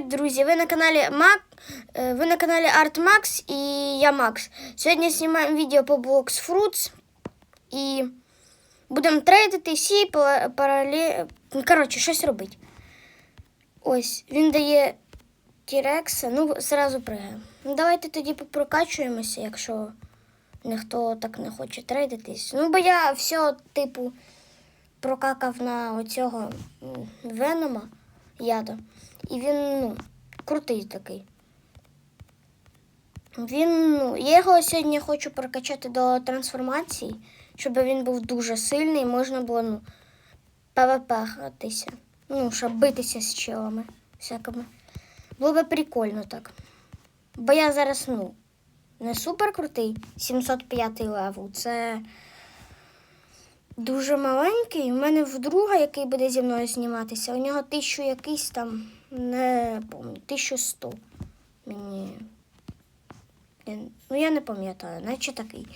Привіт, друзі! Ви на каналі Мак... е, Ви на каналі Art Max і я Макс. Сьогодні знімаємо відео по Blox Fruits і будемо трейдити всі паралі... Коротше, щось робити. Ось, він дає Тірекса, ну, зразу пригає. Ну, давайте тоді попрокачуємося, якщо ніхто так не хоче трейдитись. Ну, бо я все, типу, прокакав на оцього Венома яда. І він, ну, крутий такий. Він, ну, я його сьогодні хочу прокачати до трансформації, щоб він був дуже сильний, і можна було, ну, ПВП гратися. Ну, щоб битися з челами всякими. Було би прикольно так. Бо я зараз, ну, не супер крутий, 705 левел. Це дуже маленький. У мене вдруга, який буде зі мною зніматися, у нього тисячу якийсь там, не пам'ятаю, 1100. Мені. Ну, я не пам'ятаю, наче такий.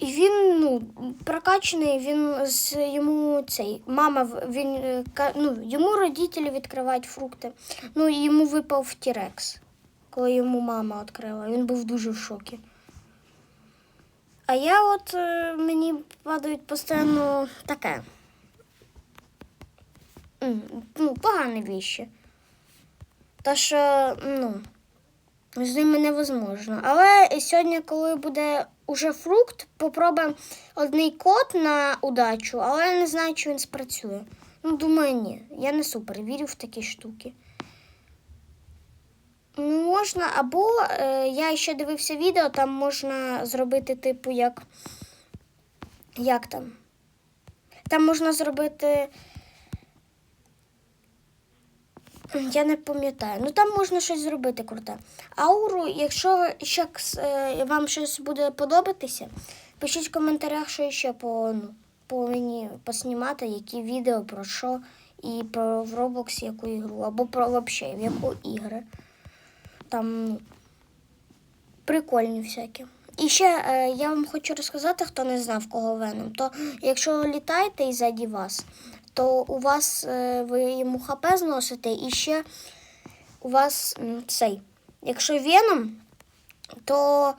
І він, ну, прокачаний, він з йому цей. Мама, він, е, ну, йому родителі відкривають фрукти. Ну, і йому випав Тірекс, коли йому мама відкрила. Він був дуже в шокі. А я от е, мені падають постійно таке. Ну, погані віші. Та що, ну, з ними невозможно. Але сьогодні, коли буде уже фрукт, попробуємо одний код на удачу, але я не знаю, чи він спрацює. Ну, думаю, ні. Я не супер вірю в такі штуки. Ну, Можна, або е, я ще дивився відео, там можна зробити, типу, як. Як там? Там можна зробити. Я не пам'ятаю. Ну там можна щось зробити круте. Ауру, якщо ще е, вам щось буде подобатися, пишіть в коментарях, що ще по, ну, повинні поснімати, які відео про що, і про в Roblox яку ігру, або про взагалі, в яку ігри. Там ну, прикольні всякі. І ще е, я вам хочу розказати, хто не знав, кого Веном, то якщо літаєте і ззаді вас, то у вас е, ви йому ХП зносите, і ще у вас цей. Якщо Веном, то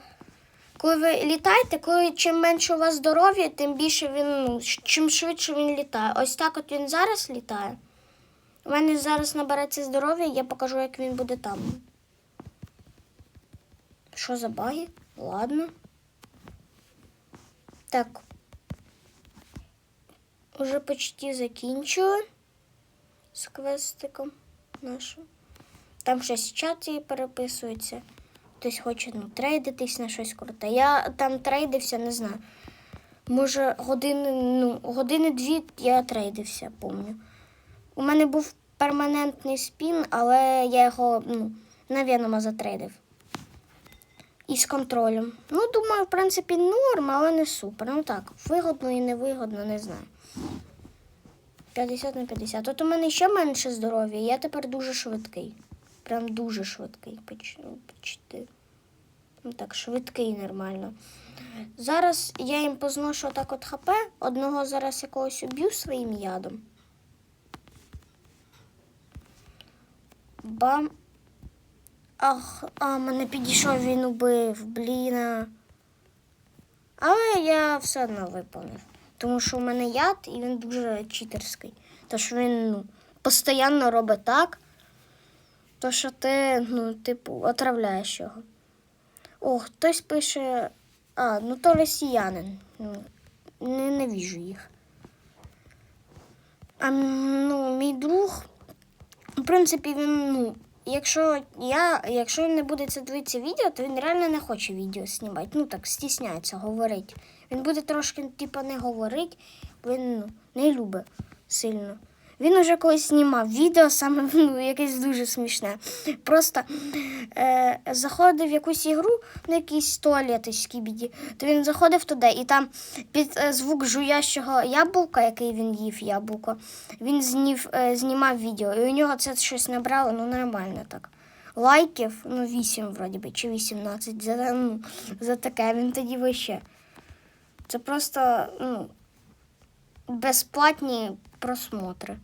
коли ви літаєте, коли чим менше у вас здоров'я, тим більше він, ну, чим швидше він літає. Ось так от він зараз літає. У мене зараз набереться здоров'я, я покажу, як він буде там. Що за баги? Ладно. Так. Уже почти закінчили з квестиком нашим. Там щось в чаті переписується. Хтось хоче ну, трейдитись на щось круте. Я там трейдився, не знаю. Може, години, ну, години дві я трейдився, помню. У мене був перманентний спін, але я його ну, на затрейдив. І з контролем. Ну, думаю, в принципі, норм, але не супер. Ну так, вигодно і невигодно, не знаю. 50 на 50. От у мене ще менше здоров'я, я тепер дуже швидкий. Прям дуже швидкий. Почти. Ну так, швидкий нормально. Зараз я їм позношу отак от хп, одного зараз якогось уб'ю своїм ядом. Бам. Ах, а мене підійшов, він убив, блін. Але я все одно виповнив. Тому що у мене яд і він дуже читерський. Тож він ну, постійно робить так, то що ти, ну, типу, отравляєш його. О, хтось пише. А, ну то росіянин. Ну, не, не віжу їх. А ну, мій друг, в принципі, він, ну, якщо я, якщо він не буде це дивитися відео, то він реально не хоче відео знімати. Ну так, стісняється говорити. Він буде трошки, типу, не говорити, він ну, не любить сильно. Він уже колись знімав відео, саме ну, якесь дуже смішне. Просто е, заходив в якусь ігру, на якийсь туалет скібіді, то він заходив туди, і там під е, звук жуящого яблука, який він їв яблуко, він знів, е, знімав відео. І у нього це щось набрало, ну нормально так. Лайків, ну 8 вроді би, чи 18. За, ну, за таке він тоді вище. Це просто ну, безплатні просмотри.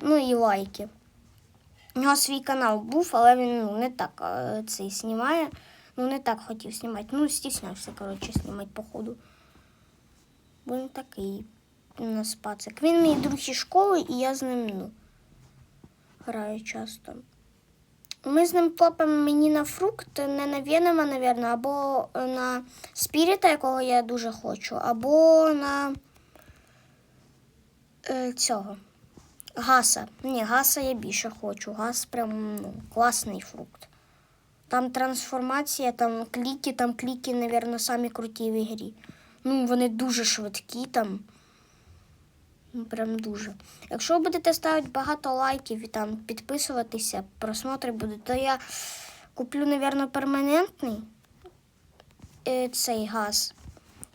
Ну і лайки. У нього свій канал був, але він ну, не так е, цей знімає. Ну, не так хотів знімати. Ну, стіснявся, коротше, знімати походу. Бо він такий у нас пацик. Він мій друг із школи, і я з ним ну, граю часто. Ми з ним топимо мені на фрукт, не на Венома, напевно, або на спіріта, якого я дуже хочу, або на е, цього. Гаса. Ні, гаса я більше хочу. Гас прям ну, класний фрукт. Там трансформація, там кліки, там кліки, напевно, самі круті в ігрі. Ну, вони дуже швидкі там. Ну, прям дуже. Якщо ви будете ставити багато лайків і там підписуватися, просмотри будуть, то я куплю, напевно, перманентний е, цей газ.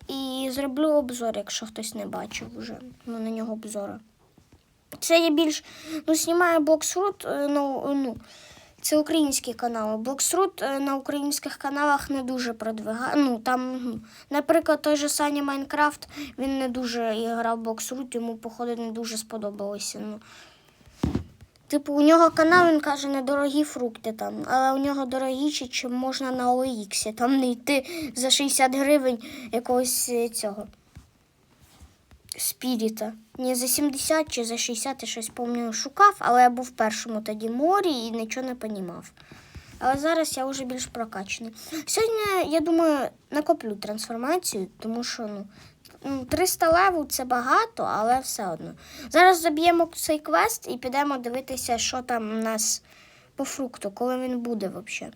І зроблю обзор, якщо хтось не бачив вже ну, на нього обзори. Це я більш ну, знімаю Блоксрут, е, ну, ну, це український канал. Блоксрут е, на українських каналах не дуже продвигає. Ну, там, ну, наприклад, той же Саня Майнкрафт, він не дуже грав в Блоксрут, йому, походу, не дуже сподобалося. Ну. Типу, у нього канал, він каже, недорогі фрукти там, але у нього дорогіші, чим можна на OX. Там не йти за 60 гривень якогось е, цього. Спіріта. Ні, за 70 чи за 60 я щось пам'ятаю шукав, але я був в першому тоді морі і нічого не понімав. Але зараз я вже більш прокачаний. Сьогодні, я думаю, накоплю трансформацію, тому що ну, ну, 300 левел це багато, але все одно. Зараз заб'ємо цей квест і підемо дивитися, що там у нас по фрукту, коли він буде взагалі.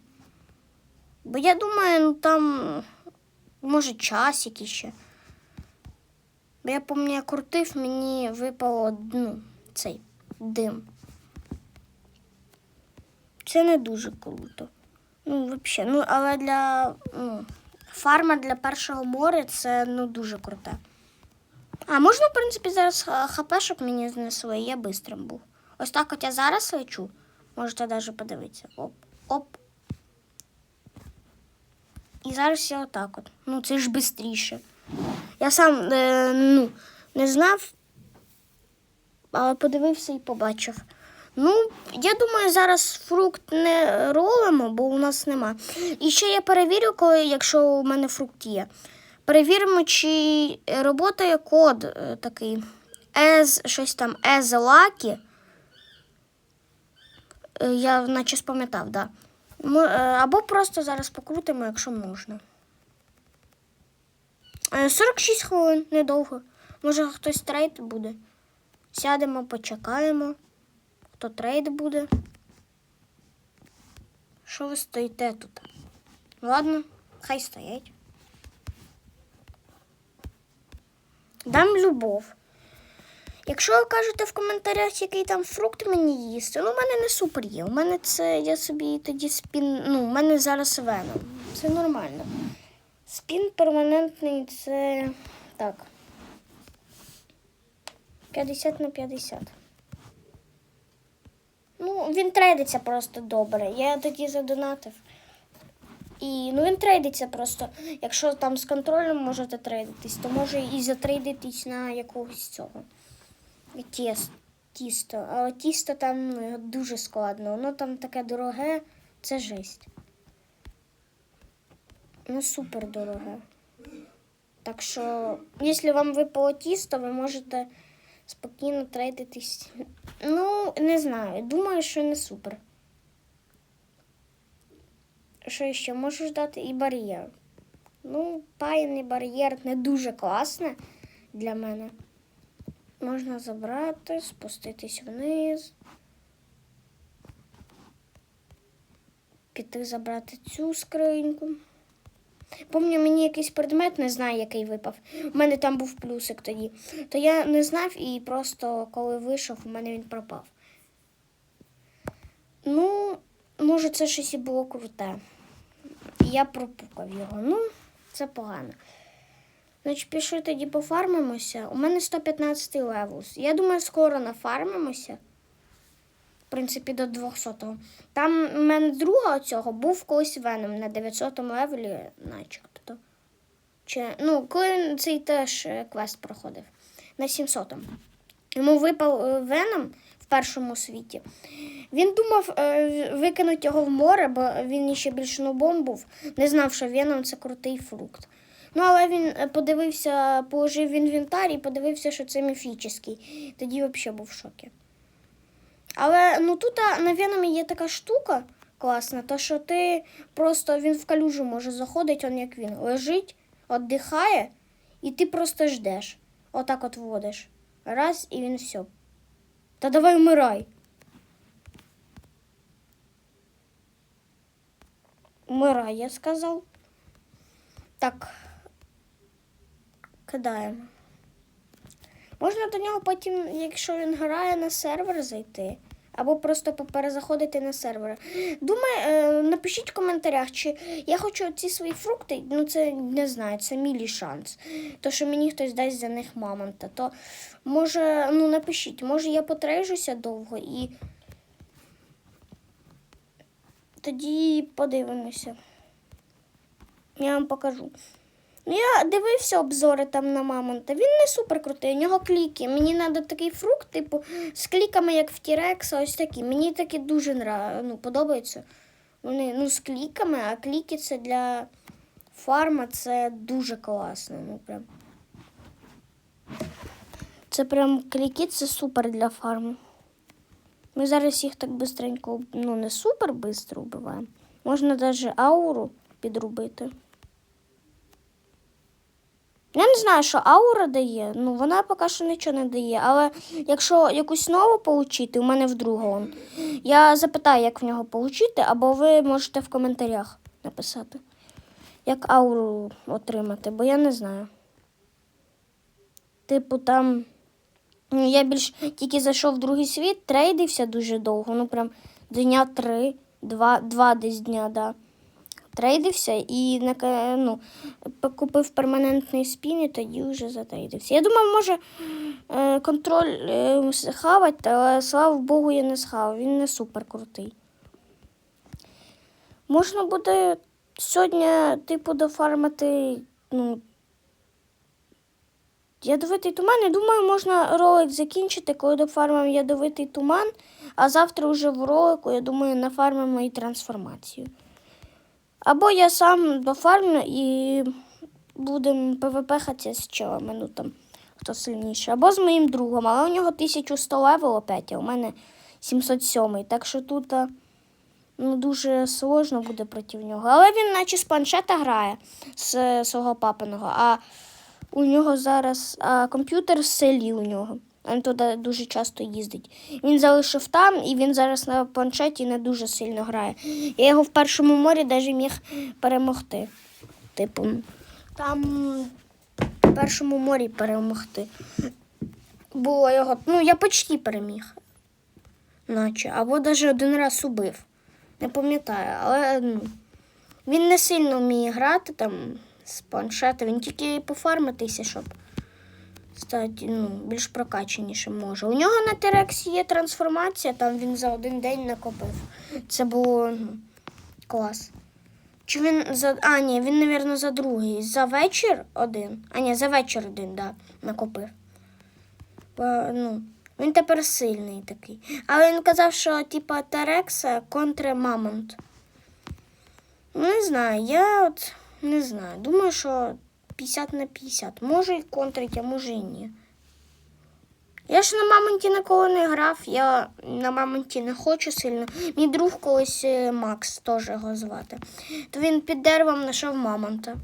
Бо я думаю, ну там може час якийсь ще. Я пам'ятаю, я крутив, мені випало ну, цей дим. Це не дуже круто. Ну, взагалі, ну, але для ну, фарма для першого моря це ну, дуже круте. А можна, в принципі, зараз ха- хпшок мені знесли, я бистрим був. Ось так от я зараз лечу. Можете навіть подивитися. Оп, оп. І зараз я отак от. Ну, це ж швидше. Я сам е, ну, не знав, але подивився і побачив. Ну, я думаю, зараз фрукт не ролимо, бо у нас нема. І ще я перевірю, коли, якщо у мене фрукт є. Перевіримо, чи роботає код е, такий as, щось там as lucky. Е, Я наче спам'ятав, да. Е, або просто зараз покрутимо, якщо можна. Е, 46 хвилин, недовго. Може хтось трейд буде. Сядемо, почекаємо. Хто трейд буде. Що ви стоїте тут? Ладно, хай стоять. Дам любов. Якщо ви кажете в коментарях, який там фрукт мені їсти, ну в мене не супер є. У мене це я собі тоді спін. Ну, у мене зараз веном. Це нормально. Спін перманентний це так. 50 на 50. Ну, він трейдиться просто добре. Я тоді задонатив. І ну він трейдиться просто. Якщо там з контролем можете трейдитись, то може і затрейдитись на якогось цього. Тіс, тісто. Але тісто там ну, дуже складно. Воно там таке дороге, це жесть. Ну, супер дороге. Так що, якщо вам випало тісто, ви можете спокійно трейдитись. Ну, не знаю. Думаю, що не супер. Що ще можу ждати? І бар'єр. Ну, пайний бар'єр не дуже класне для мене. Можна забрати, спуститись вниз. Піти забрати цю скриньку. Помню, мені якийсь предмет, не знаю, який випав. У мене там був плюсик тоді. То я не знав і просто коли вийшов, у мене він пропав. Ну, може, це щось і було круте. Я пропукав його. Ну, це погано. Значить, пішли тоді пофармимося. У мене 115 левелс. Я думаю, скоро нафармимося. Принципі, до 200-го. Там у мене друга цього був колись веном на 900-му левелі, начебто. Чи, ну, коли цей теж е, квест проходив на 700-му. Йому випав е, веном в першому світі. Він думав е, викинути його в море, бо він ще більш нубом був. Не знав, що Веном це крутий фрукт. Ну, але він подивився, положив в інвентар і подивився, що це міфічний. Тоді взагалі був в шокі. Але ну тут а, на Веномі є така штука класна, то що ти просто він в калюжу може заходити, он як він лежить, віддихає, і ти просто ждеш. Отак от вводиш. Раз, і він все. Та давай вмирай. Вмирай, я сказав. Так. Кидаємо. Можна до нього потім, якщо він грає на сервер, зайти. Або просто перезаходити на сервер. Думаю, е, напишіть в коментарях, чи я хочу ці свої фрукти, ну це не знаю, це мілі шанс. То, що мені хтось дасть за них мамонта, то може, ну напишіть, може я потрежуся довго і тоді подивимося. Я вам покажу. Ну, я дивився обзори там на мамонта. Він не супер крутий, у нього кліки. Мені треба такий фрукт, типу, з кліками, як в Тірекса, ось такі. Мені такі дуже нра... ну, подобаються. Вони ну, з кліками, а кліки це для фарма це дуже класно. Ну, прям. Це прям кліки, це супер для фарму. Ми зараз їх так бистренько, ну не супер бистро вбиваємо. Можна навіть ауру підробити. Я не знаю, що аура дає. Ну, вона поки що нічого не дає. Але якщо якусь нову отримати, у мене вдруге он. Я запитаю, як в нього отримати, або ви можете в коментарях написати, як ауру отримати, бо я не знаю. Типу, там. Ну, я більш тільки зайшов в другий світ, трейдився дуже довго, ну прям дня три, два, два десь дня, да. Трейдився і ну, купив перманентний спін і тоді вже затрейдився. Я думав, може е, контроль е, схавати, але слава Богу, я не схавав. Він не супер крутий. Можна буде сьогодні, типу, дофармити, ну, Ядовитий туман. Я думаю, можна ролик закінчити, коли дофармимо ядовитий туман, а завтра вже в ролику, я думаю, нафармимо і трансформацію. Або я сам дофармлю і будемо ПВП хатися з челами, ну там, хто сильніше. Або з моїм другом, але у нього 1100 левел опять, а у мене 707. Так що тут ну, дуже сложно буде проти нього. Але він наче з планшета грає з е, свого папиного. А у нього зараз а, комп'ютер в селі у нього. Він туди дуже часто їздить. Він залишив там, і він зараз на планшеті не дуже сильно грає. Я його в першому морі навіть міг перемогти. Типу, там в першому морі перемогти. Було його. Ну, я почти переміг. Наче. Або навіть один раз убив. Не пам'ятаю, але ну, він не сильно вміє грати там з планшета. Він тільки пофармитися, щоб стати ну, більш прокачанішим може. У нього на Терексі є трансформація, там він за один день накопив. Це було ну, клас. Чи він за. А, ні, він, мабуть, за другий. За вечір один. А, ні, за вечір один, да, накопив. Бо, ну, він тепер сильний такий. Але він казав, що типа Терекса контре Мамонт. Ну, Не знаю, я от не знаю. Думаю, що 50 на 50. Може і контрить, а може і ні. Я ж на мамонті ніколи не грав, я на мамонті не хочу сильно. Мій друг колись е, Макс теж його звати. То він під деревом знайшов мамонта.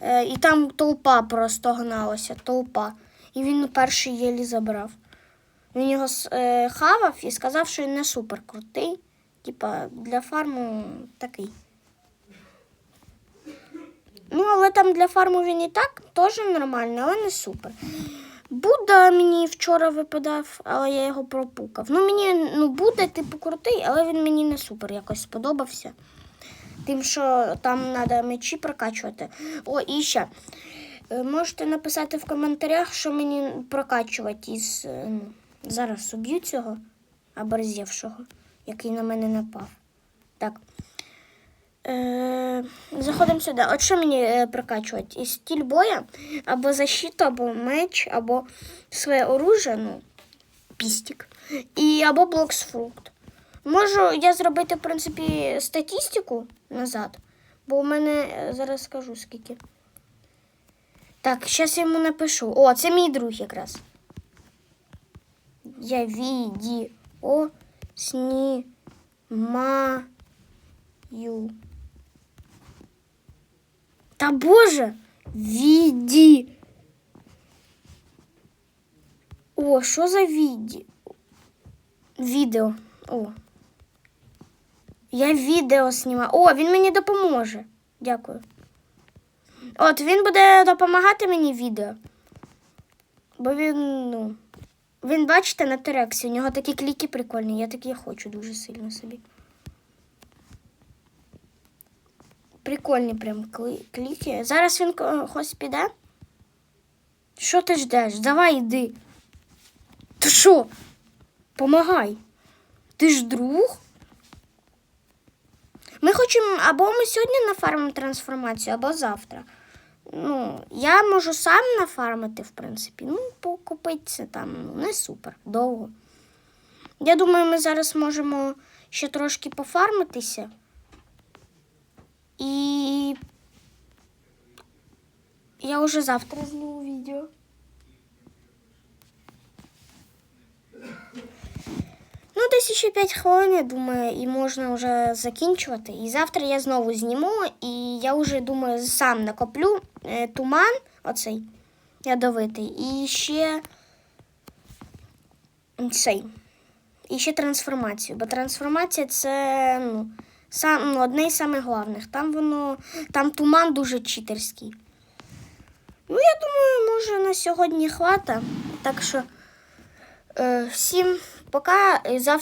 Е, і там толпа просто гналася, толпа. І він перший єлі забрав. Він його е, хавав і сказав, що він не супер крутий. Типа для фарму такий. Ну, але там для фарму він і так теж нормальний, але не супер. Будда мені вчора випадав, але я його пропукав. Ну, мені ну, Будда, типу, крутий, але він мені не супер якось сподобався. Тим, що там треба мечі прокачувати. О, і ще. Е, Можете написати в коментарях, що мені прокачувати із. е, ну, Зараз уб'ю цього оборзівшого, який на мене напав. Так. Е, заходимо сюди. От що мені е, прокачувати? І стиль боя, або защиту, або меч, або своє оружие. Ну, пістік. І або блоксфрукт. Можу я зробити, в принципі, статистику назад, бо у мене е, зараз скажу скільки. Так, зараз я йому напишу. О, це мій друг якраз. Я відео знімаю. Та боже, віді. О, що за віді? Відео. О. Я відео знімаю. О, він мені допоможе. Дякую. От він буде допомагати мені відео. Бо він, ну. Він, бачите, на терексі. У нього такі кліки прикольні. Я такі хочу дуже сильно собі. Прикольні прям кліки. Зараз він ко- хтось піде. Що ти ждеш? Давай йди. Ти що? Помагай. Ти ж друг? Ми хочемо або ми сьогодні нафармимо трансформацію, або завтра. Ну, я можу сам нафармити, в принципі. Ну, покупити це там ну, не супер довго. Я думаю, ми зараз можемо ще трошки пофармитися. І я вже завтра зніму відео. Ну, десь ще 5 хвилин, я думаю, і можна вже закінчувати. І завтра я знову зніму, і я вже думаю, сам накоплю е, туман, оцей ядовитий, і ще цей. І ще трансформацію. Бо трансформація це ну, сам, ну, одне із самих головних. Там воно, там туман дуже читерський. Ну, я думаю, може на сьогодні хвата. Так що е, всім пока. І завтра.